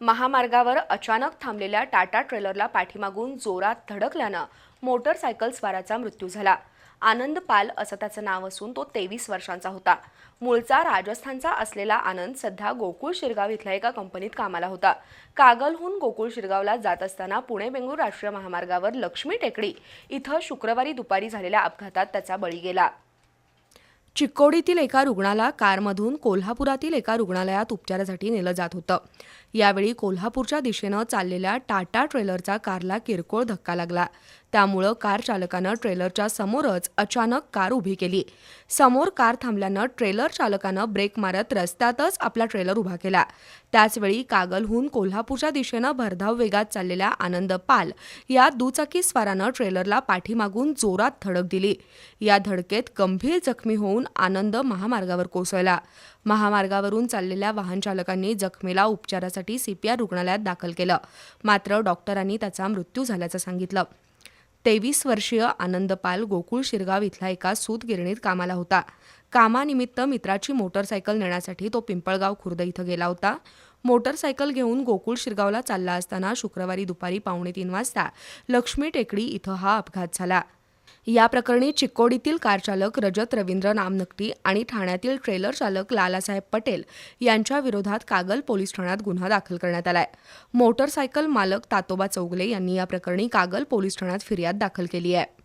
महामार्गावर अचानक थांबलेल्या टाटा ट्रेलरला पाठीमागून जोरात धडकल्यानं मोटरसायकल स्वाराचा मृत्यू झाला. आनंद पाल असं त्याचं नाव असून तो तेवीस वर्षांचा होता. मूळचा राजस्थानचा असलेला आनंद सध्या गोकुळ शिरगाव इथल्या एका कंपनीत कामाला होता. कागलहून गोकुळ शिरगावला जात असताना पुणे बेंगळूर राष्ट्रीय महामार्गावर लक्ष्मी टेकडी इथं शुक्रवारी दुपारी झालेल्या अपघातात त्याचा बळी गेला. चिक्कोडीतील एका रुग्णाला कारमधून कोल्हापुरातील एका रुग्णालयात उपचारासाठी नेलं जात होतं. यावेळी कोल्हापूरच्या दिशेनं चाललेल्या टाटा ट्रेलरचा कारला किरकोळ धक्का लागला. त्यामुळं कार चालकानं ट्रेलरच्या समोरच अचानक कार उभी केली. समोर कार थांबल्यानं ट्रेलर चालकानं ब्रेक मारत रस्त्यातच आपला ट्रेलर उभा केला. त्याचवेळी कागलहून कोल्हापूरच्या दिशेनं भरधाव वेगात चाललेल्या आनंद पाल या दुचाकी स्वारानं ट्रेलरला पाठीमागून जोरात धडक दिली. या धडकेत गंभीर जखमी होऊन आनंद महामार्गावर कोसळला. महामार्गावरून चाललेल्या वाहनचालकांनी जखमेला जखमीला उपचारासाठी सीपीआर रुग्णालयात दाखल केलं. मात्र डॉक्टरांनी त्याचा मृत्यू झाल्याचं सांगितलं. तेवीस वर्षीय आनंद पाल गोकुळ शिरगाव इथल्या एका सूत गिरणीत कामाला होता. कामानिमित्त मित्राची मोटरसायकल नेण्यासाठी तो पिंपळगाव खुर्द इथं गेला होता. मोटरसायकल घेऊन गोकुळ शिरगावला चालला असताना शुक्रवारी दुपारी पावणे तीन वाजता लक्ष्मी टेकडी इथं हा अपघात झाला. या प्रकरणी चिक्कोडीतील कारचालक रजत रवींद्र नामनकटी आणि ठाण्यातील ट्रेलर चालक लालासाहेब पटेल यांच्या विरोधात कागल पोलीस ठाण्यात गुन्हा दाखल करण्यात आलाय. मोटरसायकल मालक तातोबा चौगले यांनी या प्रकरणी कागल पोलीस ठाण्यात फिर्याद दाखल केली आहे.